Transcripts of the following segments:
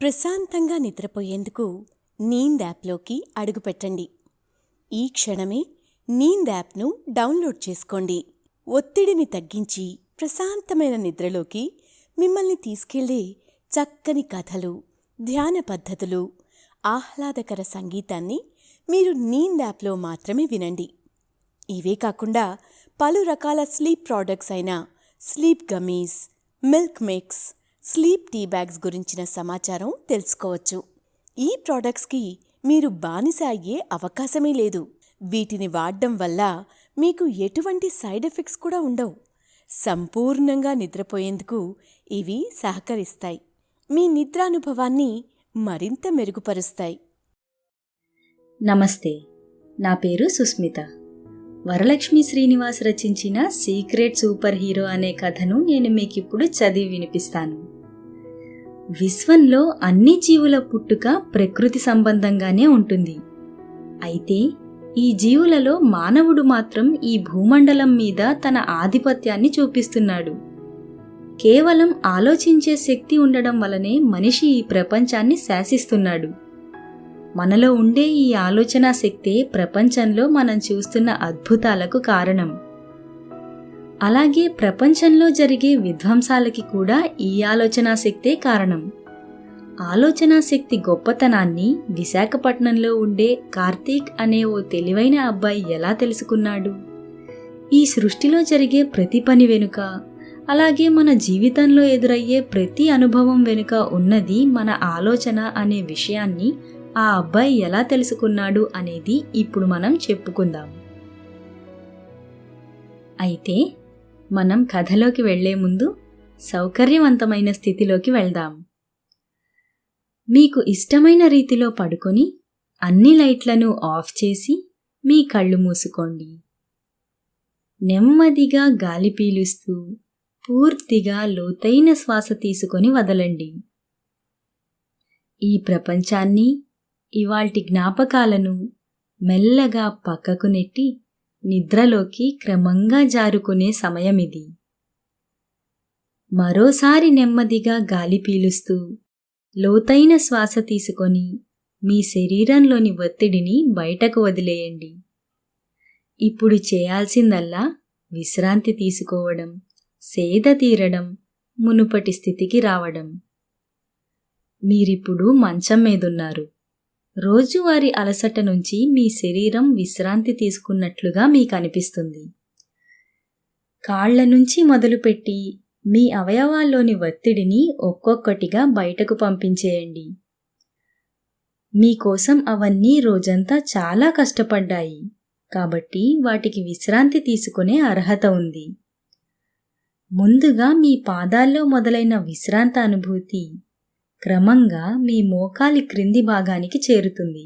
ప్రశాంతంగా నిద్రపోయేందుకు నీంద్ యాప్లోకి అడుగుపెట్టండి ఈ క్షణమే నీంద్ యాప్ను డౌన్లోడ్ చేసుకోండి. ఒత్తిడిని తగ్గించి ప్రశాంతమైన నిద్రలోకి మిమ్మల్ని తీసుకెళ్ళే చక్కని కథలు ధ్యాన పద్ధతులు ఆహ్లాదకర సంగీతాన్ని మీరు నీంద్ యాప్లో మాత్రమే వినండి. ఇవే కాకుండా పలు రకాల స్లీప్ ప్రోడక్ట్స్ అయిన sleep gummies milk mix sleep tea bags గురించిన సమాచారం తెలుసుకోవచ్చు. ఈ ప్రోడక్ట్స్కి మీరు బానిస అయ్యే అవకాశమే లేదు. వీటిని వాడడం వల్ల మీకు ఎటువంటి సైడ్ ఎఫెక్ట్స్ కూడా ఉండవు. సంపూర్ణంగా నిద్రపోయేందుకు ఇవి సహకరిస్తాయి. మీ నిద్రానుభవాన్ని మరింత మెరుగుపరుస్తాయి. నమస్తే. నా పేరు సుస్మిత. వరలక్ష్మి శ్రీనివాస్ రచించిన సీక్రెట్ సూపర్ హీరో అనే కథను నేను మీకు ఇప్పుడు చదివి వినిపిస్తాను. విశ్వంలో అన్ని జీవుల పుట్టుక ప్రకృతి సంబంధంగానే ఉంటుంది. అయితే ఈ జీవులలో మానవుడు మాత్రం ఈ భూమండలం మీద తన ఆధిపత్యాన్ని చూపిస్తున్నాడు. కేవలం ఆలోచించే శక్తి ఉండడం వలనే మనిషి ఈ ప్రపంచాన్ని శాసిస్తున్నాడు. మనలో ఉండే ఈ ఆలోచనా శక్తే ప్రపంచంలో మనం చూస్తున్న అద్భుతాలకు కారణం. అలాగే ప్రపంచంలో జరిగే విధ్వంసాలకి కూడా ఈ ఆలోచనా శక్తే కారణం. ఆలోచనా శక్తి గొప్పతనాన్ని విశాఖపట్నంలో ఉండే కార్తీక్ అనే ఓ తెలివైన అబ్బాయి ఎలా తెలుసుకున్నాడు? ఈ సృష్టిలో జరిగే ప్రతి పని వెనుక అలాగే మన జీవితంలో ఎదురయ్యే ప్రతి అనుభవం వెనుక ఉన్నది మన ఆలోచన అనే విషయాన్ని ఆ అబ్బాయి ఎలా తెలుసుకున్నాడు అనేది ఇప్పుడు మనం చెప్పుకుందాం. అయితే మనం కథలోకి వెళ్ళే ముందు సౌకర్యవంతమైన స్థితిలోకి వెళ్దాం. మీకు ఇష్టమైన రీతిలో పడుకొని అన్ని లైట్లను ఆఫ్ చేసి మీ కళ్ళు మూసుకోండి. నెమ్మదిగా గాలి పీలుస్తూ పూర్తిగా లోతైన శ్వాస తీసుకొని వదలండి. ఈ ప్రపంచాన్ని ఇవాల్టి జ్ఞాపకాలను మెల్లగా పక్కకు నెట్టి నిద్రలోకి క్రమంగా జారుకునే సమయమిది. మరోసారి నెమ్మదిగా గాలి పీలుస్తూ లోతైన శ్వాస తీసుకొని మీ శరీరంలోని ఒత్తిడిని బయటకు వదిలేయండి. ఇప్పుడు చేయాల్సిందల్లా విశ్రాంతి తీసుకోవడం సేద తీరడం మునుపటి స్థితికి రావడం. మీరిప్పుడు మంచం మీదున్నారు. రోజువారి అలసట నుంచి మీ శరీరం విశ్రాంతి తీసుకున్నట్లుగా మీకు అనిపిస్తుంది కాళ్ళ నుంచి మొదలుపెట్టి మీ అవయవాల్లోని ఒత్తిడిని ఒక్కొక్కటిగా బయటకు పంపించేయండి. మీకోసం అవన్నీ రోజంతా చాలా కష్టపడ్డాయి. కాబట్టి వాటికి విశ్రాంతి తీసుకునే అర్హత ఉంది. ముందుగా మీ పాదాల్లో మొదలైన విశ్రాంత అనుభూతి క్రమంగా మీ మోకాలి క్రింది భాగానికి చేరుతుంది.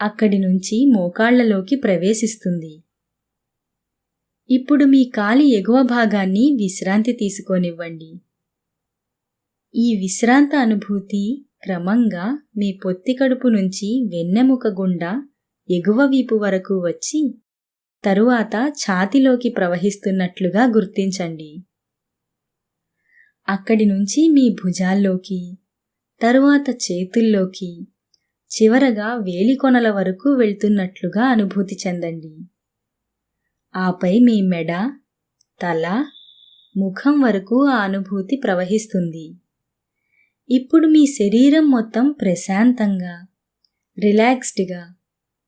అక్కడి నుంచి మోకాళ్ళలోకి ప్రవేశిస్తుంది. ఇప్పుడు మీ కాలి ఎగువ భాగాన్ని విశ్రాంతి తీసుకోనివ్వండి. ఈ విశ్రాంత అనుభూతి క్రమంగా మీ పొత్తి కడుపు నుంచి వెన్నెముక గుండా ఎగువ వీపు వరకు వచ్చి తరువాత ఛాతిలోకి ప్రవహిస్తున్నట్లుగా గుర్తించండి. అక్కడి నుంచి మీ భుజాల్లోకి తరువాత చేతుల్లోకి చివరగా వేలికొనల వరకు వెళ్తున్నట్లుగా అనుభూతి చెందండి. ఆపై మీ మెడ తల ముఖం వరకు ఆ అనుభూతి ప్రవహిస్తుంది. ఇప్పుడు మీ శరీరం మొత్తం ప్రశాంతంగా రిలాక్స్డ్గా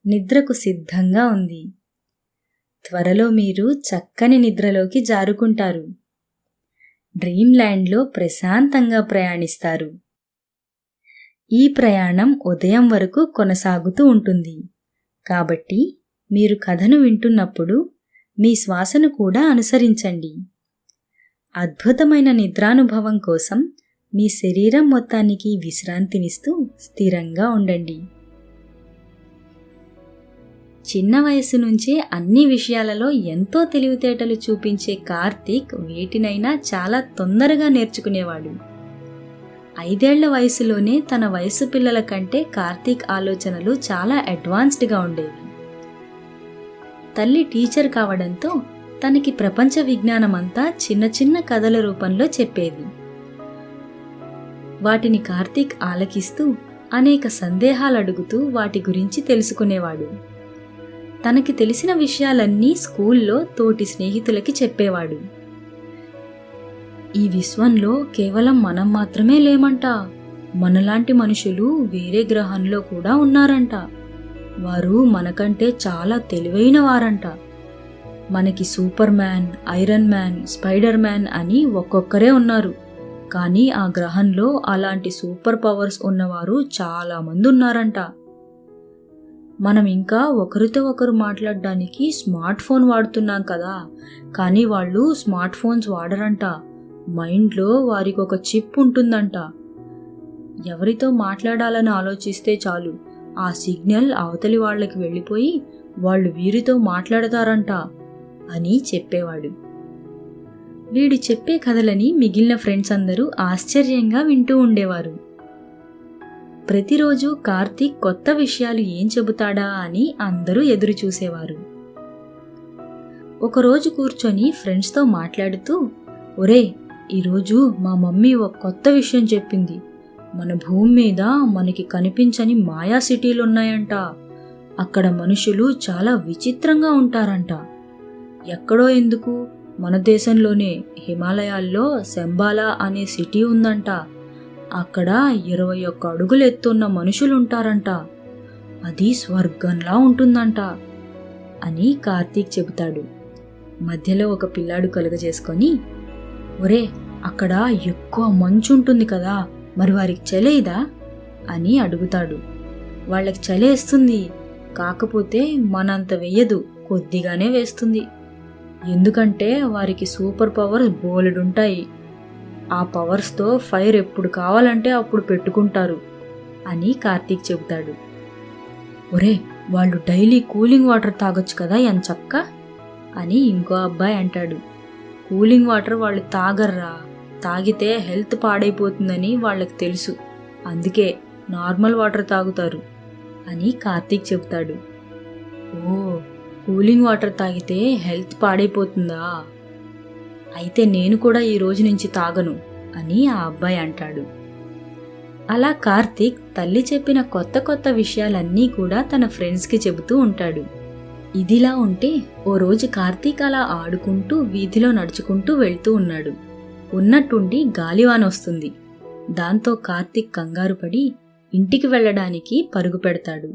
నిద్రకు సిద్ధంగా ఉంది. త్వరలో మీరు చక్కని నిద్రలోకి జారుకుంటారు. డ్రీమ్ ల్యాండ్లో ప్రశాంతంగా ప్రయాణిస్తారు. ఈ ప్రయాణం ఉదయం వరకు కొనసాగుతూ ఉంటుంది. కాబట్టి మీరు కథను వింటున్నప్పుడు మీ శ్వాసను కూడా అనుసరించండి. అద్భుతమైన నిద్రానుభవం కోసం మీ శరీరం మొత్తానికి విశ్రాంతినిస్తూ స్థిరంగా ఉండండి. చిన్న వయసు నుంచే అన్ని విషయాలలో ఎంతో తెలివితేటలు చూపించే కార్తీక్ వేటినైనా చాలా తొందరగా నేర్చుకునేవాడు. ఐదేళ్ళ వయసులోనే తన వయసు పిల్లల కంటే కార్తీక్ ఆలోచనలు చాలా అడ్వాన్స్డ్గా ఉండేవి. తల్లి టీచర్ కావడంతో తనకి ప్రపంచ విజ్ఞానమంతా చిన్న చిన్న కథల రూపంలో చెప్పేది. వాటిని కార్తీక్ ఆలకిస్తూ అనేక సందేహాలు అడుగుతూ వాటి గురించి తెలుసుకునేవాడు. తనకి తెలిసిన విషయాలన్నీ స్కూల్లో తోటి స్నేహితులకి చెప్పేవాడు. ఈ విశ్వంలో కేవలం మనం మాత్రమే లేమంట. మనలాంటి మనుషులు వేరే గ్రహంలో కూడా ఉన్నారంట. వారు మనకంటే చాలా తెలివైన వారంట. మనకి super man iron man spider man అని ఒక్కొక్కరే ఉన్నారు. కానీ ఆ గ్రహంలో అలాంటి సూపర్ పవర్స్ ఉన్నవారు చాలా మంది ఉన్నారంట. మనం ఇంకా ఒకరితో ఒకరు మాట్లాడడానికి స్మార్ట్ ఫోన్ వాడుతున్నాం కదా. కానీ వాళ్ళు స్మార్ట్ ఫోన్స్ వాడరంట. మైండ్లో వారికి ఒక చిప్ ఉంటుందంట. ఎవరితో మాట్లాడాలని ఆలోచిస్తే చాలు. ఆ సిగ్నల్ అవతలి వాళ్ళకి వెళ్ళిపోయి వాళ్ళు వీరితో మాట్లాడతారంట అని చెప్పేవాడు. వీడు చెప్పే కథలని మిగిలిన ఫ్రెండ్స్ అందరూ ఆశ్చర్యంగా వింటూ ఉండేవారు. ప్రతిరోజు కార్తీక్ కొత్త విషయాలు ఏం చెబుతాడా అని అందరూ ఎదురు చూసేవారు ఒకరోజు కూర్చొని ఫ్రెండ్స్తో మాట్లాడుతూ ఒరే ఈరోజు మా మమ్మీ ఒక కొత్త విషయం చెప్పింది. మన భూమి మీద మనకి కనిపించని మాయా సిటీలు ఉన్నాయంట అక్కడ మనుషులు చాలా విచిత్రంగా ఉంటారంట. ఎక్కడో ఎందుకు? మన దేశంలోనే హిమాలయాల్లో శంబాలా అనే సిటీ ఉందంట. అక్కడ ఇరవై ఒక్క అడుగులు ఎత్తున్న మనుషులుంటారంట. అది స్వర్గంలా ఉంటుందంట అని కార్తీక్ చెబుతాడు. మధ్యలో ఒక పిల్లాడు కలుగజేసుకొని ఒరే అక్కడ ఎక్కువ మంచు ఉంటుంది కదా మరి వారికి చలేదా అని అడుగుతాడు. వాళ్ళకి చలేస్తుంది కాకపోతే మనంత వెయ్యదు కొద్దిగానే వేస్తుంది. ఎందుకంటే వారికి సూపర్ పవర్స్ బోలెడుంటాయి. ఆ పవర్స్తో ఫైర్ ఎప్పుడు కావాలంటే అప్పుడు పెట్టుకుంటారు అని కార్తీక్ చెబుతాడు. ఒరే వాళ్ళు డైలీ కూలింగ్ వాటర్ తాగొచ్చు కదా ఎంచక్క అని ఇంకో అబ్బాయి అంటాడు. కూలింగ్ వాటర్ వాళ్ళు తాగర్రా తాగితే హెల్త్ పాడైపోతుందని వాళ్ళకి తెలుసు. అందుకే నార్మల్ వాటర్ తాగుతారు అని కార్తీక్ చెబుతాడు. ఓ కూలింగ్ వాటర్ తాగితే హెల్త్ పాడైపోతుందా? అయితే నేను కూడా ఈ రోజు నుంచి తాగను అని ఆ అబ్బాయి అంటాడు. అలా కార్తీక్ తల్లి చెప్పిన కొత్త కొత్త విషయాలన్నీ కూడా తన ఫ్రెండ్స్కి చెబుతూ ఉంటాడు. ఇదిలా ఉంటే ఓ రోజు కార్తీక్ అలా ఆడుకుంటూ వీధిలో నడుచుకుంటూ వెళ్తూ ఉన్నాడు. ఉన్నట్టుండి గాలివానొస్తుంది దాంతో కార్తీక్ కంగారు పడి ఇంటికి వెళ్ళడానికి పరుగు పెడతాడు.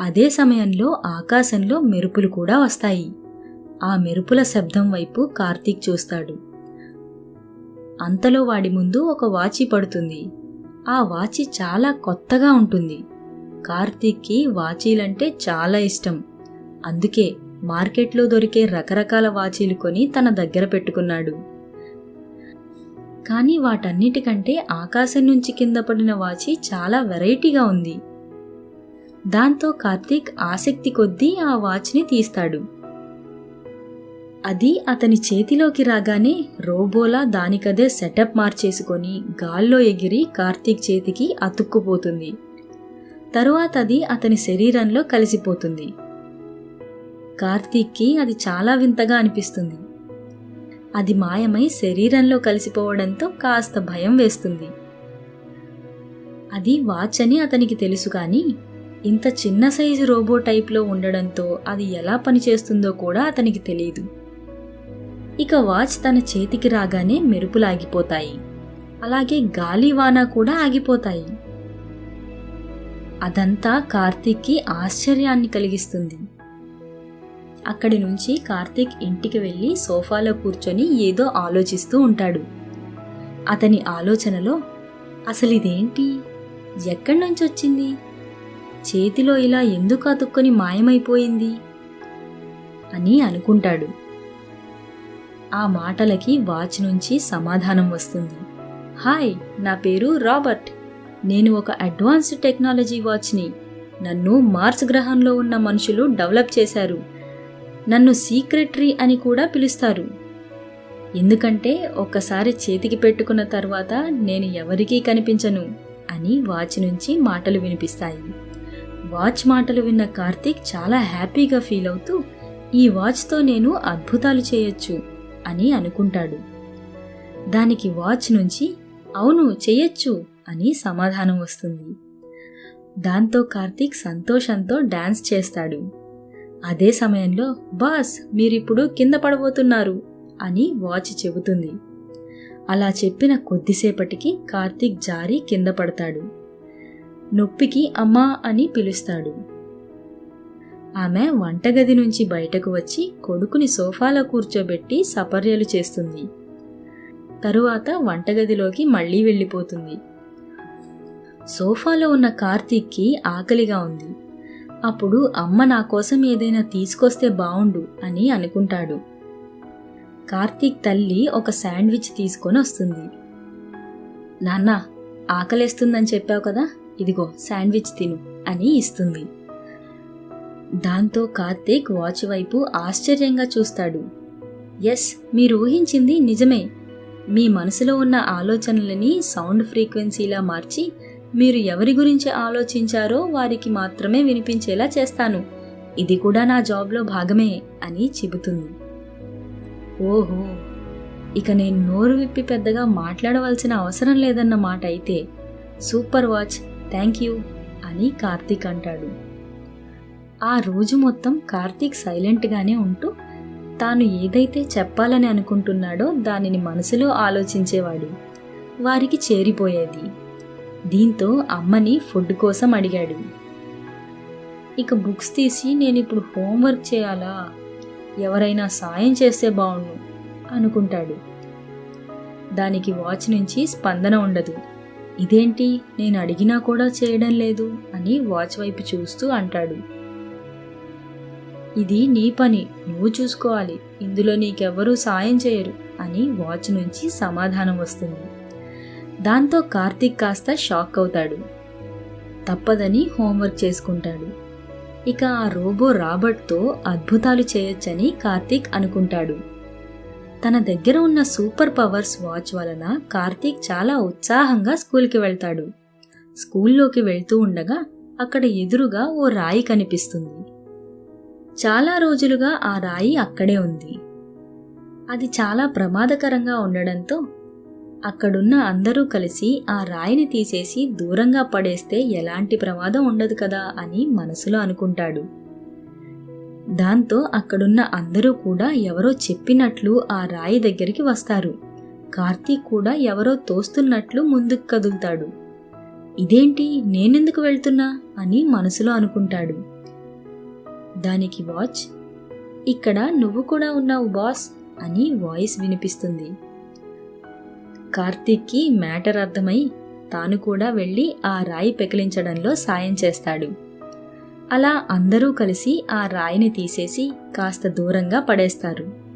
అదే సమయంలో ఆకాశంలో మెరుపులు కూడా వస్తాయి. ఆ మెరుపుల శబ్దం వైపు కార్తీక్ చూస్తాడు. అంతలో వాడి ముందు ఒక వాచి పడుతుంది. ఆ వాచి చాలా కొత్తగా ఉంటుంది. కార్తీక్కి వాచీలంటే చాలా ఇష్టం. అందుకే మార్కెట్లో దొరికే రకరకాల వాచీలు కొని తన దగ్గర పెట్టుకున్నాడు. కానీ వాటన్నిటికంటే ఆకాశం నుంచి కింద పడిన వాచి చాలా వెరైటీగా ఉంది. దాంతో కార్తీక్ ఆసక్తి కొద్దీ ఆ వాచ్ని తీస్తాడు. అది అతని చేతిలోకి రాగానే రోబోలా దానికదే సెటప్ మార్చేసుకొని గాల్లో ఎగిరి కార్తీక్ చేతికి అతుక్కుపోతుంది. తరువాత అది అతని శరీరంలో కలిసిపోతుంది. కార్తీక్కి అది చాలా వింతగా అనిపిస్తుంది. అది మాయమై శరీరంలో కలిసిపోవడంతో కాస్త భయం వేస్తుంది. అది వాచ్ అని అతనికి తెలుసు కానీ ఇంత చిన్న సైజు రోబో టైప్లో ఉండడంతో అది ఎలా పనిచేస్తుందో కూడా అతనికి తెలియదు ఇక వాచ్ తన చేతికి రాగానే మెరుపులు ఆగిపోతాయి అలాగే గాలివాన కూడా ఆగిపోతాయి. అదంతా కార్తీక్కి ఆశ్చర్యాన్ని కలిగిస్తుంది. అక్కడి నుంచి కార్తీక్ ఇంటికి వెళ్ళి సోఫాలో కూర్చొని ఏదో ఆలోచిస్తూ ఉంటాడు. అతని ఆలోచనలో అసలు ఇదేంటి? ఎక్కడి నుంచి వచ్చింది? చేతిలో ఇలా ఎందుకు అతుక్కొని మాయమైపోయింది? అని అనుకుంటాడు. ఆ మాటలకి వాచ్ నుంచి సమాధానం వస్తుంది. హాయ్ నా పేరు రాబర్ట్. నేను ఒక అడ్వాన్స్డ్ టెక్నాలజీ వాచ్ని నన్ను మార్స్ గ్రహంలో ఉన్న మనుషులు డెవలప్ చేశారు. నన్ను సీక్రెటరీ అని కూడా పిలుస్తారు. ఎందుకంటే ఒక్కసారి చేతికి పెట్టుకున్న తర్వాత నేను ఎవరికీ కనిపించను అని వాచ్ నుంచి మాటలు వినిపిస్తాయి. వాచ్ మాటలు విన్న కార్తీక్ చాలా హ్యాపీగా ఫీల్ అవుతూ ఈ వాచ్తో నేను అద్భుతాలు చేయొచ్చు. అని అనుకుంటాడు. దానికి వాచ్ నుంచి అవును చెయ్యొచ్చు అని సమాధానం వస్తుంది. దాంతో కార్తీక్ సంతోషంతో డాన్స్ చేస్తాడు. అదే సమయంలో బాస్ మీరిప్పుడు కింద పడబోతున్నారు అని వాచ్ చెబుతుంది. అలా చెప్పిన కొద్దిసేపటికి కార్తీక్ జారి కింద పడతాడు. నొప్పికి అమ్మా అని పిలుస్తాడు. ఆమె వంటగది నుంచి బయటకు వచ్చి కొడుకుని సోఫాలో కూర్చోబెట్టి సపర్యలు చేస్తుంది. తరువాత వంటగదిలోకి మళ్ళీ వెళ్ళిపోతుంది. సోఫాలో ఉన్న కార్తీక్కి ఆకలిగా ఉంది. అప్పుడు అమ్మ నా కోసం ఏదైనా తీసుకొస్తే బావుండు అని అనుకుంటాడు. కార్తీక్ తల్లి ఒక శాండ్విచ్ తీసుకొని వస్తుంది. నాన్న ఆకలేస్తుందని చెప్పావు కదా ఇదిగో శాండ్విచ్ తిను అని ఇస్తుంది. దాంతో కార్తీక్ వాచ్ వైపు ఆశ్చర్యంగా చూస్తాడు. ఎస్ మీరు ఊహించింది నిజమే. మీ మనసులో ఉన్న ఆలోచనలని సౌండ్ ఫ్రీక్వెన్సీలా మార్చి మీరు ఎవరి గురించి ఆలోచించారో వారికి మాత్రమే వినిపించేలా చేస్తాను. ఇది కూడా నా జాబ్లో భాగమే అని చెబుతుంది. ఓహో! ఇక నేను నోరు విప్పి పెద్దగా మాట్లాడవలసిన అవసరం లేదన్న మాట అయితే. సూపర్ వాచ్ థ్యాంక్ యూ అని కార్తీక్ అంటాడు. ఆ రోజు మొత్తం కార్తీక్ సైలెంట్గానే ఉంటూ తాను ఏదైతే చెప్పాలని అనుకుంటున్నాడో దానిని మనసులో ఆలోచించేవాడు. వారికి చేరిపోయేది. దీంతో అమ్మని ఫుడ్ కోసం అడిగాడు. ఇక బుక్స్ తీసి నేను ఇప్పుడు హోంవర్క్ చేయాలా? ఎవరైనా సాయం చేస్తే బాగుండు అనుకుంటాడు. దానికి వాచ్ నుంచి స్పందన ఉండదు. ఇదేంటి? నేను అడిగినా కూడా చేయడం లేదు అని వాచ్ వైపు చూస్తూ అంటాడు. ఇది నీ పని నువ్వు చూసుకోవాలి. ఇందులో నీకెవ్వరూ సాయం చేయరు అని వాచ్ నుంచి సమాధానం వస్తుంది. దాంతో కార్తీక్ కాస్త షాక్ అవుతాడు. తప్పదని హోంవర్క్ చేసుకుంటాడు. ఇక ఆ రోబో రాబర్ట్తో అద్భుతాలు చేయొచ్చని కార్తీక్ అనుకుంటాడు. తన దగ్గర ఉన్న సూపర్ పవర్స్ వాచ్ వలన కార్తీక్ చాలా ఉత్సాహంగా స్కూల్కి వెళ్తాడు. స్కూల్లోకి వెళ్తూ ఉండగా అక్కడ ఎదురుగా ఓ రాయి కనిపిస్తుంది. చాలా రోజులుగా ఆ రాయి అక్కడే ఉంది. అది చాలా ప్రమాదకరంగా ఉండడంతో అక్కడున్న అందరూ కలిసి ఆ రాయిని తీసేసి దూరంగా పడేస్తే ఎలాంటి ప్రమాదం ఉండదు కదా అని మనసులో అనుకుంటాడు. దాంతో అక్కడున్న అందరూ కూడా ఎవరో చెప్పినట్లు ఆ రాయి దగ్గరికి వస్తారు. కార్తీక్ కూడా ఎవరో తోస్తున్నట్లు ముందుకు కదులుతాడు. ఇదేంటి? నేనెందుకు వెళ్తున్నా? అని మనసులో అనుకుంటాడు. దానికి వాచ్. ఇక్కడ నువ్వు కూడా ఉన్నావు బాస్ అని వాయిస్ వినిపిస్తుంది. కార్తీక్కి మ్యాటర్ అర్థమై తాను కూడా వెళ్ళి ఆ రాయి పెకిలించడంలో సాయం చేస్తాడు. అలా అందరూ కలిసి ఆ రాయిని తీసేసి కాస్త దూరంగా పడేస్తారు.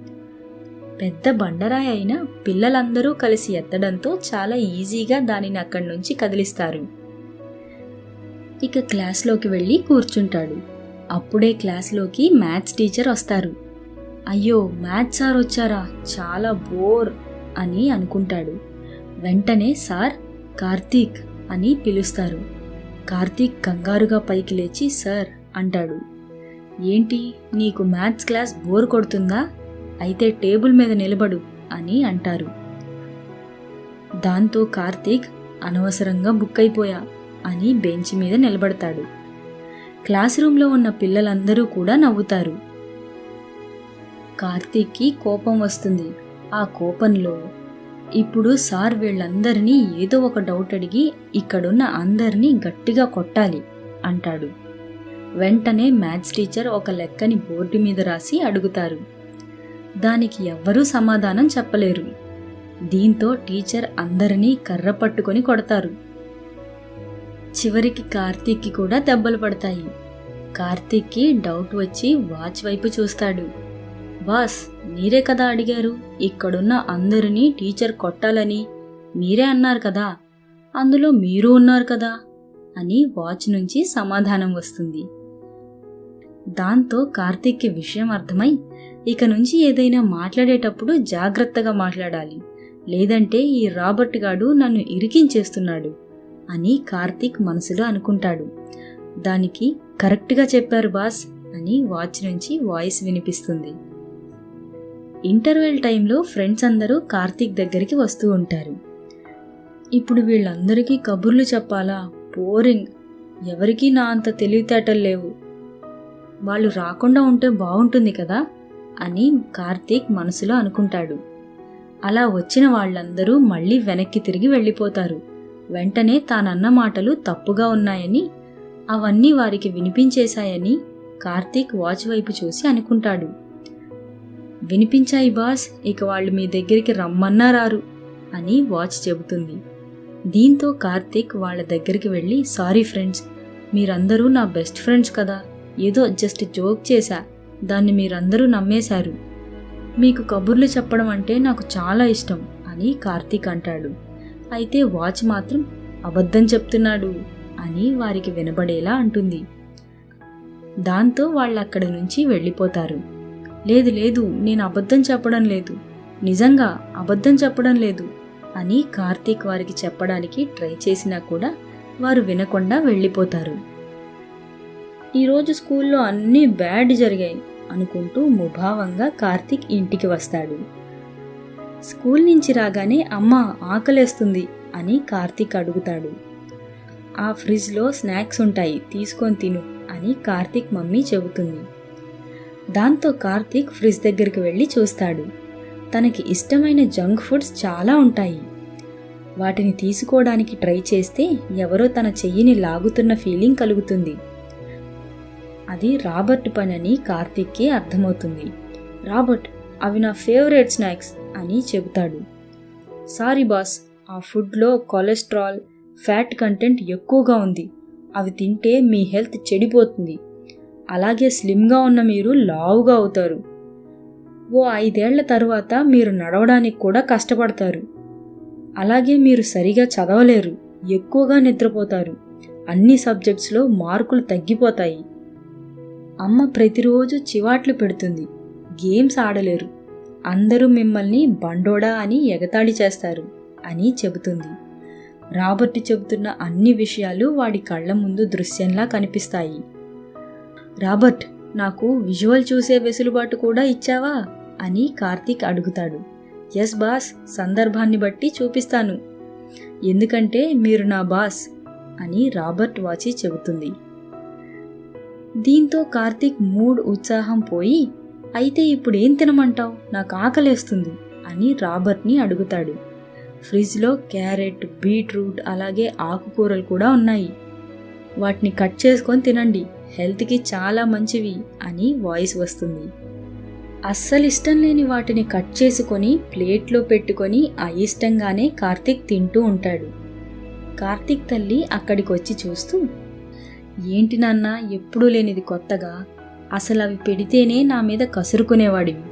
పెద్ద బండరాయి అయినా పిల్లలందరూ కలిసి ఎత్తడంతో చాలా ఈజీగా దానిని అక్కడి నుంచి కదిలిస్తారు. ఇక క్లాస్లోకి వెళ్ళి కూర్చుంటాడు. అప్పుడే క్లాస్లోకి మ్యాథ్స్ టీచర్ వస్తారు. అయ్యో మ్యాథ్స్ సార్ వచ్చారా? చాలా బోర్ అని అనుకుంటాడు. వెంటనే సార్ కార్తీక్ అని పిలుస్తారు. కార్తీక్ కంగారుగా పైకి లేచి సార్ అంటాడు. ఏంటి నీకు మ్యాథ్స్ క్లాస్ బోర్ కొడుతుందా? అయితే టేబుల్ మీద నిలబడు అని అంటారు. దాంతో కార్తీక్ అనవసరంగా బుక్ అయిపోయా అని బెంచ్ మీద నిలబడతాడు. క్లాస్ రూమ్లో ఉన్న పిల్లలందరూ కూడా నవ్వుతారు. కార్తీక్కి కోపం వస్తుంది. ఆ కోపంలో ఇప్పుడు సార్ వీళ్ళందరినీ ఏదో ఒక డౌట్ అడిగి ఇక్కడున్న అందరినీ గట్టిగా కొట్టాలి అంటాడు. వెంటనే మ్యాథ్స్ టీచర్ ఒక లెక్కని బోర్డు మీద రాసి అడుగుతారు. దానికి ఎవ్వరూ సమాధానం చెప్పలేరు. దీంతో టీచర్ అందరినీ కర్ర పట్టుకొని కొడతారు. చివరికి కార్తీక్కి కూడా దెబ్బలు పడతాయి. కార్తీక్కి డౌట్ వచ్చి వాచ్ వైపు చూస్తాడు. బాస్ మీరే కదా అడిగారు? ఇక్కడున్న అందరినీ టీచర్ కొట్టాలని. మీరే అన్నారు కదా? అందులో మీరు ఉన్నారు కదా? అని వాచ్ నుంచి సమాధానం వస్తుంది. దాంతో కార్తీక్కి విషయం అర్థమై ఇక నుంచి ఏదైనా మాట్లాడేటప్పుడు జాగ్రత్తగా మాట్లాడాలి. లేదంటే ఈ రాబర్ట్ గాడు నన్ను ఇరికించేస్తున్నాడు. అని కార్తీక్ మనసులో అనుకుంటాడు. దానికి కరెక్ట్గా చెప్పారు బాస్ అని వాచ్ నుంచి వాయిస్ వినిపిస్తుంది. ఇంటర్వెల్ టైంలో ఫ్రెండ్స్ అందరూ కార్తీక్ దగ్గరికి వస్తూ ఉంటారు. ఇప్పుడు వీళ్ళందరికీ కబుర్లు చెప్పాలా? బోరింగ్. ఎవరికీ నా అంత తెలివితేటలు లేవు. వాళ్ళు రాకుండా ఉంటే బాగుంటుంది కదా? అని కార్తీక్ మనసులో అనుకుంటాడు. అలా వచ్చిన వాళ్ళందరూ మళ్ళీ వెనక్కి తిరిగి వెళ్ళిపోతారు. వెంటనే తానన్న మాటలు తప్పుగా ఉన్నాయని అవన్నీ వారికి వినిపించేశాయని కార్తీక్ వాచ్ వైపు చూసి అనుకుంటాడు. వినిపించాయి బాస్ ఇక వాళ్ళు మీ దగ్గరికి రమ్మన్నా రారు అని వాచ్ చెబుతుంది. దీంతో కార్తీక్ వాళ్ళ దగ్గరికి వెళ్ళి సారీ ఫ్రెండ్స్ మీరందరూ నా బెస్ట్ ఫ్రెండ్స్ కదా ఏదో జస్ట్ జోక్ చేశా దాన్ని మీరందరూ నమ్మేశారు. మీకు కబుర్లు చెప్పడం అంటే నాకు చాలా ఇష్టం అని కార్తీక్ అంటాడు. అయితే వాచ్ మాత్రం అబద్ధం చెప్తున్నాడు అని వారికి వినబడేలా అంటుంది. దాంతో వాళ్ళు అక్కడి నుంచి వెళ్ళిపోతారు. లేదు లేదు నేను అబద్ధం చెప్పడం లేదు. నిజంగా అబద్ధం చెప్పడం లేదు అని కార్తీక్ వారికి చెప్పడానికి ట్రై చేసినా కూడా వారు వినకుండా వెళ్ళిపోతారు. ఈరోజు స్కూల్లో అన్నీ బ్యాడ్ జరిగాయి అనుకుంటూ ముభావంగా కార్తీక్ ఇంటికి వస్తాడు. స్కూల్ నుంచి రాగానే అమ్మ ఆకలేస్తుంది అని కార్తీక్ అడుగుతాడు. ఆ ఫ్రిడ్జ్లో స్నాక్స్ ఉంటాయి తీసుకొని తిను అని కార్తీక్ మమ్మీ చెబుతుంది. దాంతో కార్తీక్ ఫ్రిడ్జ్ దగ్గరికి వెళ్ళి చూస్తాడు. తనకి ఇష్టమైన జంక్ ఫుడ్స్ చాలా ఉంటాయి. వాటిని తీసుకోవడానికి ట్రై చేస్తే ఎవరో తన చెయ్యిని లాగుతున్న ఫీలింగ్ కలుగుతుంది. అది రాబర్ట్ పని అని కార్తీక్కి అర్థమవుతుంది. రాబర్ట్ అవి నా ఫేవరెట్ స్నాక్స్. అని చెబుతాడు. సారీ బాస్ ఆ ఫుడ్లో కొలెస్ట్రాల్ ఫ్యాట్ కంటెంట్ ఎక్కువగా ఉంది. అవి తింటే మీ హెల్త్ చెడిపోతుంది. అలాగే స్లిమ్గా ఉన్న మీరు లావుగా అవుతారు. ఓ ఐదేళ్ళ తరువాత మీరు నడవడానికి కూడా కష్టపడతారు. అలాగే మీరు సరిగా చదవలేరు ఎక్కువగా నిద్రపోతారు. అన్ని సబ్జెక్ట్స్లో మార్కులు తగ్గిపోతాయి. అమ్మ ప్రతిరోజు చివాట్లు పెడుతుంది. గేమ్స్ ఆడలేరు. అందరూ మిమ్మల్ని బండోడా అని ఎగతాళి చేస్తారు అని చెబుతుంది. రాబర్ట్ చెబుతున్న అన్ని విషయాలు వాడి కళ్ళ ముందు దృశ్యంలా కనిపిస్తాయి. రాబర్ట్ నాకు విజువల్ చూసే వెసులుబాటు కూడా ఇచ్చావా? అని కార్తీక్ అడుగుతాడు. ఎస్ బాస్ సందర్భాన్ని బట్టి చూపిస్తాను. ఎందుకంటే మీరు నా బాస్ అని రాబర్ట్ వాచి చెబుతుంది. దీంతో కార్తీక్ మూడ్ ఉత్సాహం పోయి అయితే ఇప్పుడు ఏం తినమంటావు? నాకు ఆకలేస్తుంది అని రాబర్ట్ని అడుగుతాడు. ఫ్రిడ్జ్లో క్యారెట్ బీట్రూట్ అలాగే ఆకుకూరలు కూడా ఉన్నాయి. వాటిని కట్ చేసుకొని తినండి. హెల్త్కి చాలా మంచివి అని వాయిస్ వస్తుంది. అస్సలు ఇష్టం లేని వాటిని కట్ చేసుకొని ప్లేట్లో పెట్టుకొని అయిష్టంగానే కార్తీక్ తింటూ ఉంటాడు. కార్తీక్ తల్లి అక్కడికి వచ్చి చూస్తూ ఏంటి నాన్న ఎప్పుడూ లేనిది కొత్తగా? అసలు అవి పెడితేనే నా మీద కసురుకునేవాడివి.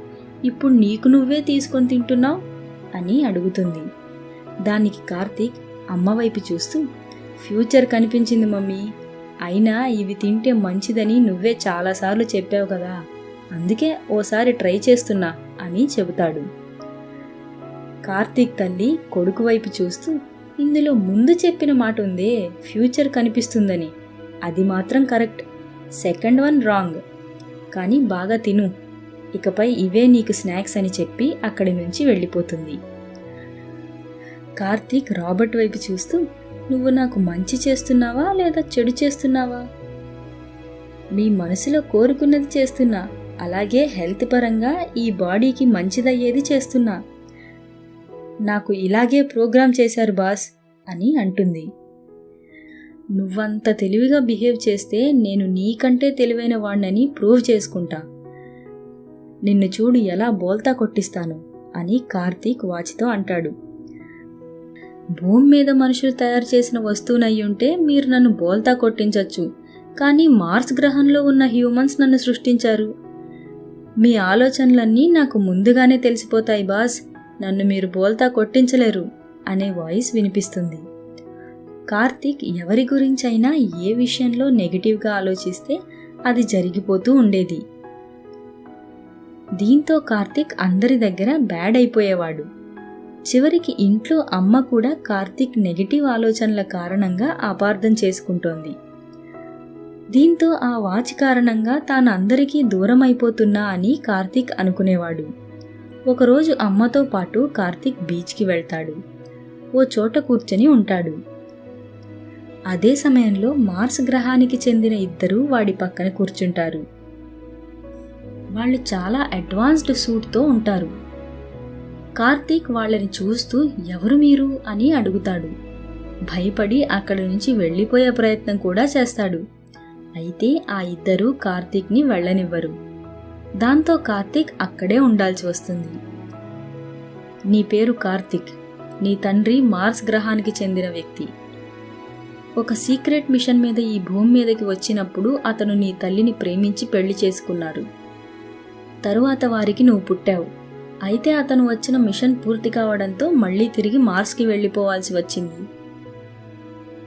ఇప్పుడు నీకు నువ్వే తీసుకొని తింటున్నావు? అని అడుగుతుంది. దానికి కార్తీక్ అమ్మ వైపు చూస్తూ ఫ్యూచర్ కనిపించింది మమ్మీ. అయినా ఇవి తింటే మంచిదని నువ్వే చాలాసార్లు చెప్పావు కదా. అందుకే ఓసారి ట్రై చేస్తున్నా అని చెబుతాడు. కార్తీక్ తల్లి కొడుకు వైపు చూస్తూ ఇందులో ముందు చెప్పిన మాట ఉందే ఫ్యూచర్ కనిపిస్తుందని. అది మాత్రం కరెక్ట్. Second one wrong. కానీ బాగా తిను. ఇకపై ఇవే నీకు స్నాక్స్ అని చెప్పి అక్కడి నుంచి వెళ్ళిపోతుంది. కార్తీక్ రాబర్ట్ వైపు చూస్తూ నువ్వు నాకు మంచి చేస్తున్నావా లేదా చెడు చేస్తున్నావా? నీ మనసులో కోరుకున్నది చేస్తున్నా. అలాగే హెల్త్ పరంగా ఈ బాడీకి మంచిదయ్యేది చేస్తున్నా. నాకు ఇలాగే ప్రోగ్రామ్ చేశారు బాస్ అని అంటుంది. నువ్వంత తెలివిగా బిహేవ్ చేస్తే నేను నీకంటే తెలివైన వాణ్ణని ప్రూవ్ చేసుకుంటా. నిన్ను చూడు ఎలా బోల్తా కొట్టిస్తాను అని కార్తీక్ వాచ్తో అంటాడు. భూమి మీద మనుషులు తయారు చేసిన వస్తువునయ్యుంటే మీరు నన్ను బోల్తా కొట్టించవచ్చు కానీ మార్స్ గ్రహంలో ఉన్న హ్యూమన్స్ నన్ను సృష్టించారు. మీ ఆలోచనలన్నీ నాకు ముందుగానే తెలిసిపోతాయి బాస్. నన్ను మీరు బోల్తా కొట్టించలేరు అనే వాయిస్ వినిపిస్తుంది. కార్తీక్ ఎవరి గురించైనా ఏ విషయంలో నెగిటివ్గా ఆలోచిస్తే అది జరిగిపోతూ ఉండేది. దీంతో కార్తీక్ అందరి దగ్గర బ్యాడ్ అయిపోయేవాడు. చివరికి ఇంట్లో అమ్మ కూడా కార్తీక్ నెగిటివ్ ఆలోచనల కారణంగా అపార్థం చేసుకుంటోంది. దీంతో ఆ వాచ్ కారణంగా తాను అందరికీ దూరం అయిపోతున్నా అని కార్తీక్ అనుకునేవాడు. ఒకరోజు అమ్మతో పాటు కార్తీక్ బీచ్కి వెళ్తాడు. ఓ చోట కూర్చొని ఉంటాడు. అదే సమయంలో మార్స్ గ్రహానికి చెందిన ఇద్దరు వాడి పక్కన కూర్చుంటారు. వాళ్ళు చాలా అడ్వాన్స్డ్ సూట్తో ఉంటారు. కార్తీక్ వాళ్ళని చూస్తూ ఎవరు మీరు? అని అడుగుతాడు. భయపడి అక్కడి నుంచి వెళ్ళిపోయే ప్రయత్నం కూడా చేస్తాడు. అయితే ఆ ఇద్దరూ కార్తీక్ని వెళ్ళనివ్వరు. దాంతో కార్తీక్ అక్కడే ఉండాల్సి వస్తుంది. నీ పేరు కార్తీక్. నీ తండ్రి మార్స్ గ్రహానికి చెందిన వ్యక్తి. ఒక సీక్రెట్ మిషన్ మీద ఈ భూమి మీదకి వచ్చినప్పుడు అతను నీ తల్లిని ప్రేమించి పెళ్ళి చేసుకున్నారు. తరువాత వారికి నువ్వు పుట్టావు. అయితే అతను వచ్చిన మిషన్ పూర్తి కావడంతో మళ్ళీ తిరిగి మార్స్కి వెళ్ళిపోవాల్సి వచ్చింది.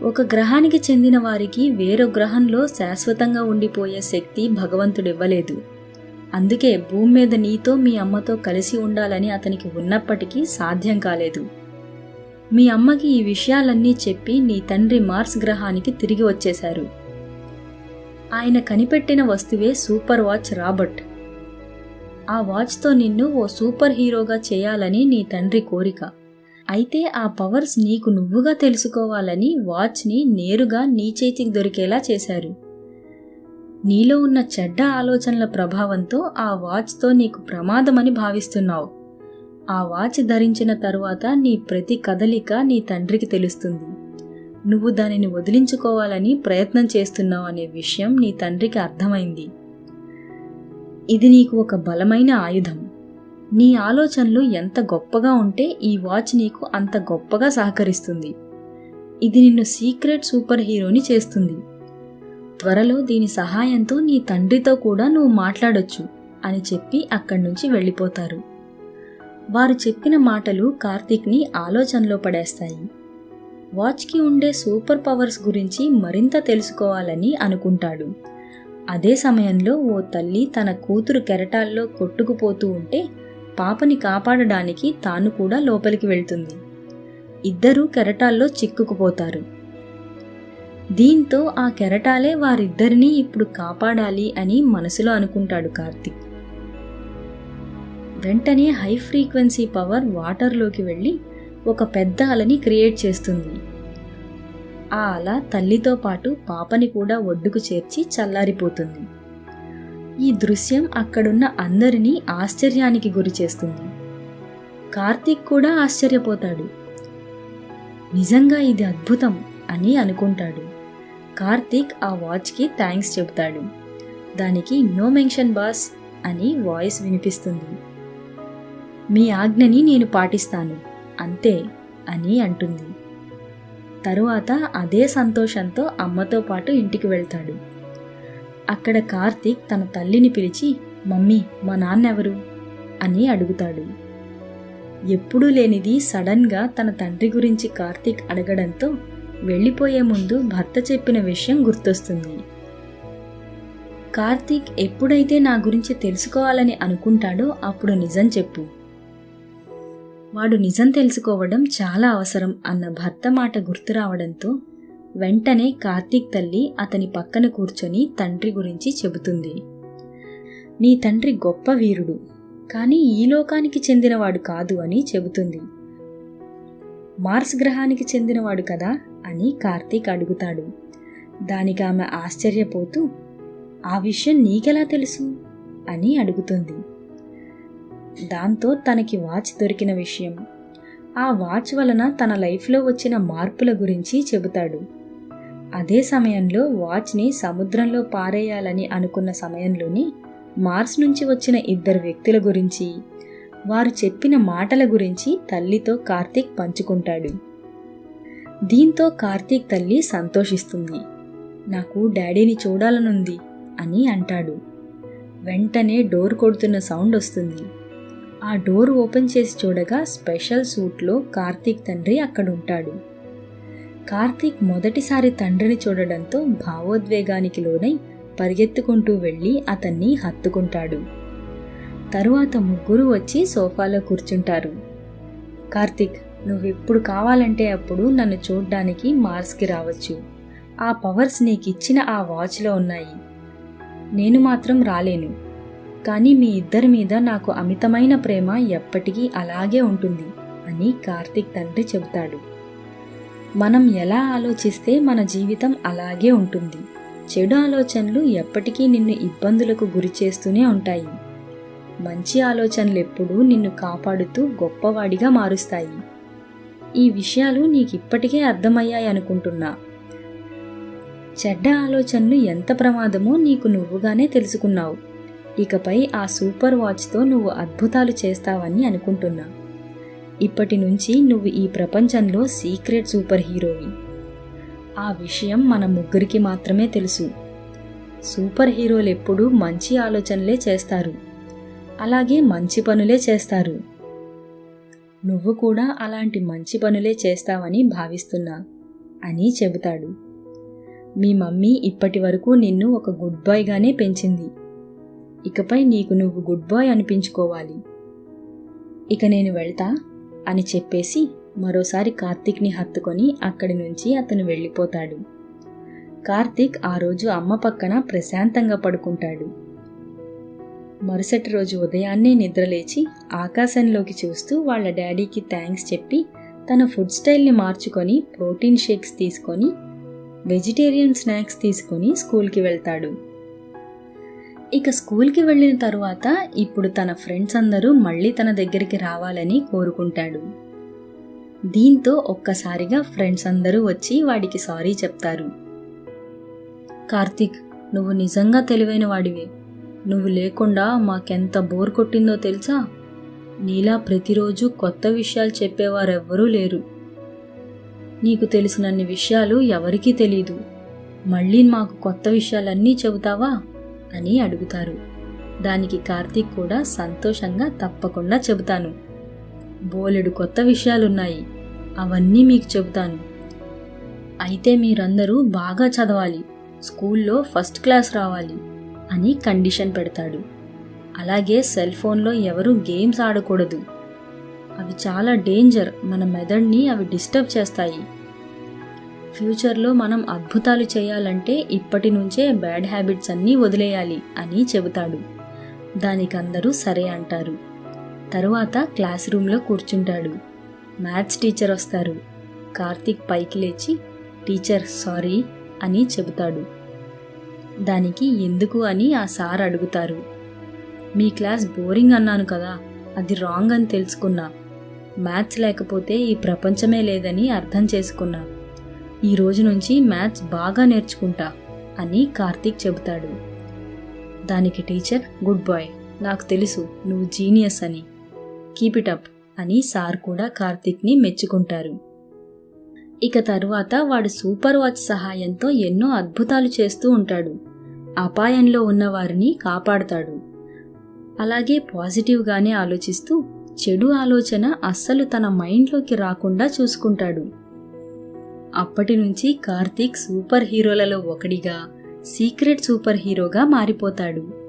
ఒక గ్రహానికి చెందిన వారికి వేరో గ్రహంలో శాశ్వతంగా ఉండిపోయే శక్తి భగవంతుడివ్వలేదు. అందుకే భూమి మీద నీతో మీ అమ్మతో కలిసి ఉండాలని అతనికి ఉన్నప్పటికీ సాధ్యం కాలేదు. మీ అమ్మకి ఈ విషయాలన్నీ చెప్పి నీ తండ్రి మార్స్ గ్రహానికి తిరిగి వచ్చేశారు. ఆయన కనిపెట్టిన వస్తువే సూపర్ వాచ్ రాబర్ట్. ఆ వాచ్తో నిన్ను ఓ సూపర్ హీరోగా చేయాలని నీ తండ్రి కోరిక. అయితే ఆ పవర్స్ నీకు నువ్వుగా తెలుసుకోవాలని వాచ్ని నేరుగా నీ చేతికి దొరికేలా చేశారు. నీలో ఉన్న చెడ్డ ఆలోచనల ప్రభావంతో ఆ వాచ్తో నీకు ప్రమాదమని భావిస్తున్నావు. ఆ వాచ్ ధరించిన తరువాత నీ ప్రతి కదలిక నీ తండ్రికి తెలుస్తుంది. నువ్వు దానిని వదిలించుకోవాలని ప్రయత్నం చేస్తున్నావు అనే విషయం నీ తండ్రికి అర్థమైంది. ఇది నీకు ఒక బలమైన ఆయుధం. నీ ఆలోచనలు ఎంత గొప్పగా ఉంటే ఈ వాచ్ నీకు అంత గొప్పగా సహకరిస్తుంది. ఇది నిన్ను సీక్రెట్ సూపర్ హీరోని చేస్తుంది. త్వరలో దీని సహాయంతో నీ తండ్రితో కూడా నువ్వు మాట్లాడొచ్చు అని చెప్పి అక్కడి నుంచి వెళ్ళిపోతారు. వారు చెప్పిన మాటలు కార్తీక్ని ఆలోచనలో పడేస్తాయి. వాచ్కి ఉండే సూపర్ పవర్స్ గురించి మరింత తెలుసుకోవాలని అనుకుంటాడు. అదే సమయంలో ఓ తల్లి తన కూతురు కెరటాల్లో కొట్టుకుపోతూ ఉంటే పాపని కాపాడడానికి తాను కూడా లోపలికి వెళ్తుంది. ఇద్దరూ కెరటాల్లో చిక్కుకుపోతారు. దీంతో ఆ కెరటాలే వారిద్దరినీ ఇప్పుడు కాపాడాలి అని మనసులో అనుకుంటాడు కార్తిక్. వెంటనే హై ఫ్రీక్వెన్సీ పవర్ వాటర్లోకి వెళ్ళి ఒక పెద్ద అలని క్రియేట్ చేస్తుంది. ఆ అల తల్లితో పాటు పాపని కూడా ఒడ్డుకు చేర్చి చల్లారిపోతుంది. ఈ దృశ్యం అక్కడున్న అందరినీ ఆశ్చర్యానికి గురి చేస్తుంది. కార్తీక్ కూడా ఆశ్చర్యపోతాడు. నిజంగా ఇది అద్భుతం అని అనుకుంటాడు. కార్తీక్ ఆ వాచ్కి థ్యాంక్స్ చెబుతాడు దానికి నో మెన్షన్ బాస్ అని వాయిస్ వినిపిస్తుంది. మీ ఆజ్ఞని నేను పాటిస్తాను. అంతే అని అంటుంది. తరువాత అదే సంతోషంతో అమ్మతో పాటు ఇంటికి వెళ్తాడు. అక్కడ కార్తీక్ తన తల్లిని పిలిచి మమ్మీ మా నాన్నెవరు? అని అడుగుతాడు. ఎప్పుడూ లేనిది సడన్గా తన తండ్రి గురించి కార్తీక్ అడగడంతో వెళ్ళిపోయే ముందు భర్త చెప్పిన విషయం గుర్తొస్తుంది. కార్తీక్ ఎప్పుడైతే నా గురించి తెలుసుకోవాలని అనుకుంటాడో అప్పుడు నిజం చెప్పు. వాడు నిజం తెలుసుకోవడం చాలా అవసరం అన్న భర్త మాట గుర్తు రావడంతో వెంటనే కార్తీక్ తల్లి అతని పక్కన కూర్చొని తండ్రి గురించి చెబుతుంది. నీ తండ్రి గొప్ప వీరుడు కానీ ఈ లోకానికి చెందినవాడు కాదు అని చెబుతుంది. మార్స్ గ్రహానికి చెందినవాడు కదా అని కార్తీక్ అడుగుతాడు. దానికి ఆమె ఆశ్చర్యపోతూ ఆ విషయం నీకెలా తెలుసు? అని అడుగుతుంది. దాంతో తనకి వాచ్ దొరికిన విషయం. ఆ వాచ్ వలన తన లైఫ్లో వచ్చిన మార్పుల గురించి చెబుతాడు. అదే సమయంలో వాచ్ని సముద్రంలో పారేయాలని అనుకున్న సమయంలోని మార్స్ నుంచి వచ్చిన ఇద్దరు వ్యక్తుల గురించి వారు చెప్పిన మాటల గురించి తల్లితో కార్తీక్ పంచుకుంటాడు. దీంతో కార్తీక్ తల్లి సంతోషిస్తుంది. నాకు డాడీని చూడాలనుంది అని అంటాడు. వెంటనే డోర్ కొడుతున్న సౌండ్ వస్తుంది. ఆ డోర్ ఓపెన్ చేసి చూడగా స్పెషల్ సూట్లో కార్తీక్ తండ్రి అక్కడుంటాడు. కార్తీక్ మొదటిసారి తండ్రిని చూడడంతో భావోద్వేగానికి లోనై పరిగెత్తుకుంటూ వెళ్ళి అతన్ని హత్తుకుంటాడు. తరువాత ముగ్గురు వచ్చి సోఫాలో కూర్చుంటారు. కార్తీక్ నువ్వెప్పుడు కావాలంటే అప్పుడు నన్ను చూడ్డానికి మార్స్కి రావచ్చు. ఆ పవర్స్ నీకిచ్చిన ఆ వాచ్లో ఉన్నాయి. నేను మాత్రం రాలేను. కానీ మీ ఇద్దరి మీద నాకు అమితమైన ప్రేమ ఎప్పటికీ అలాగే ఉంటుంది అని కార్తీక్ తండ్రి చెబుతాడు. మనం ఎలా ఆలోచిస్తే మన జీవితం అలాగే ఉంటుంది. చెడు ఆలోచనలు ఎప్పటికీ నిన్ను ఇబ్బందులకు గురి చేస్తూనే ఉంటాయి. మంచి ఆలోచనలు ఎప్పుడూ నిన్ను కాపాడుతూ గొప్పవాడిగా మారుస్తాయి. ఈ విషయాలు నీకు ఇప్పటికే అర్థమయ్యాయి అనుకుంటున్నా. చెడ్డ ఆలోచనలు ఎంత ప్రమాదమో నీకు నువ్వుగానే తెలుసుకున్నావు. ఇకపై ఆ సూపర్ వాచ్తో నువ్వు అద్భుతాలు చేస్తావని అనుకుంటున్నా. ఇప్పటి నుంచి నువ్వు ఈ ప్రపంచంలో సీక్రెట్ సూపర్ హీరోవి. ఆ విషయం మన ముగ్గురికి మాత్రమే తెలుసు. సూపర్ హీరోలు ఎప్పుడూ మంచి ఆలోచనలే చేస్తారు. అలాగే మంచి పనులే చేస్తారు. నువ్వు కూడా అలాంటి మంచి పనులే చేస్తావని భావిస్తున్నా అని చెబుతాడు. మీ మమ్మీ ఇప్పటి వరకు నిన్ను ఒక గుడ్ బాయ్గానే పెంచింది. ఇకపై నీకు నువ్వు గుడ్ బాయ్ అనిపించుకోవాలి. ఇక నేను వెళ్తా అని చెప్పేసి మరోసారి కార్తీక్ని హత్తుకొని అక్కడి నుంచి అతను వెళ్ళిపోతాడు. కార్తీక్ ఆ రోజు అమ్మ పక్కన ప్రశాంతంగా పడుకుంటాడు. మరుసటి రోజు ఉదయాన్నే నిద్రలేచి ఆకాశంలోకి చూస్తూ వాళ్ళ డాడీకి థ్యాంక్స్ చెప్పి తన ఫుడ్ స్టైల్ని మార్చుకొని ప్రోటీన్ షేక్స్ తీసుకొని వెజిటేరియన్ స్నాక్స్ తీసుకొని స్కూల్కి వెళ్తాడు. ఇక స్కూల్కి వెళ్ళిన తరువాత ఇప్పుడు తన ఫ్రెండ్స్ అందరూ మళ్ళీ తన దగ్గరికి రావాలని కోరుకుంటాడు. దీంతో ఒక్కసారిగా ఫ్రెండ్స్ అందరూ వచ్చి వాడికి సారీ చెప్తారు. కార్తీక్ నువ్వు నిజంగా తెలివైన వాడివే. నువ్వు లేకుండా మాకెంత బోర్ కొట్టిందో తెలుసా? నీలా ప్రతిరోజు కొత్త విషయాలు చెప్పేవారెవ్వరూ లేరు. నీకు తెలిసినన్ని విషయాలు ఎవరికీ తెలీదు. మళ్ళీ మాకు కొత్త విషయాలన్నీ చెబుతావా? అని అడుగుతారు. దానికి కార్తీక్ కూడా సంతోషంగా తప్పకుండా చెబుతాను. బోలెడు కొత్త విషయాలున్నాయి. అవన్నీ మీకు చెబుతాను. అయితే మీరందరూ బాగా చదవాలి. స్కూల్లో ఫస్ట్ క్లాస్ రావాలి అని కండిషన్ పెడతాడు. అలాగే సెల్ ఫోన్లో ఎవరు గేమ్స్ ఆడకూడదు. అవి చాలా డేంజర్. మన మెదడుని అవి డిస్టర్బ్ చేస్తాయి. ఫ్యూచర్లో మనం అద్భుతాలు చేయాలంటే ఇప్పటి నుంచే బ్యాడ్ హ్యాబిట్స్ అన్నీ వదిలేయాలి అని చెబుతాడు. దానికి అందరూ సరే అంటారు. తరువాత క్లాస్ రూమ్లో కూర్చుంటాడు. మ్యాథ్స్ టీచర్ వస్తారు. కార్తీక్ పైకి లేచి టీచర్ సారీ అని చెబుతాడు. దానికి ఎందుకు అని ఆ సార్ అడుగుతారు. మీ క్లాస్ బోరింగ్ అన్నాను కదా అది రాంగ్ అని తెలుసుకున్నా. మ్యాథ్స్ లేకపోతే ఈ ప్రపంచమే లేదని అర్థం చేసుకున్నా. ఈ రోజు నుంచి మ్యాథ్స్ బాగా నేర్చుకుంటా అని కార్తీక్ చెబుతాడు. దానికి టీచర్ గుడ్ బాయ్ నాకు తెలుసు నువ్వు జీనియస్ అని. కీప్ ఇట్ అప్ అని సార్ కూడా కార్తీక్ని మెచ్చుకుంటారు. ఇక తరువాత వాడు సూపర్ వాచ్ సహాయంతో ఎన్నో అద్భుతాలు చేస్తూ ఉంటాడు. అపాయంలో ఉన్నవారిని కాపాడుతాడు. కాపాడతాడు అలాగే పాజిటివ్గానే ఆలోచిస్తూ చెడు ఆలోచన అస్సలు తన మైండ్లోకి రాకుండా చూసుకుంటాడు. అప్పటి నుంచి కార్తీక్ సూపర్ హీరోలలో ఒకడిగా సీక్రెట్ సూపర్ హీరోగా మారిపోతాడు.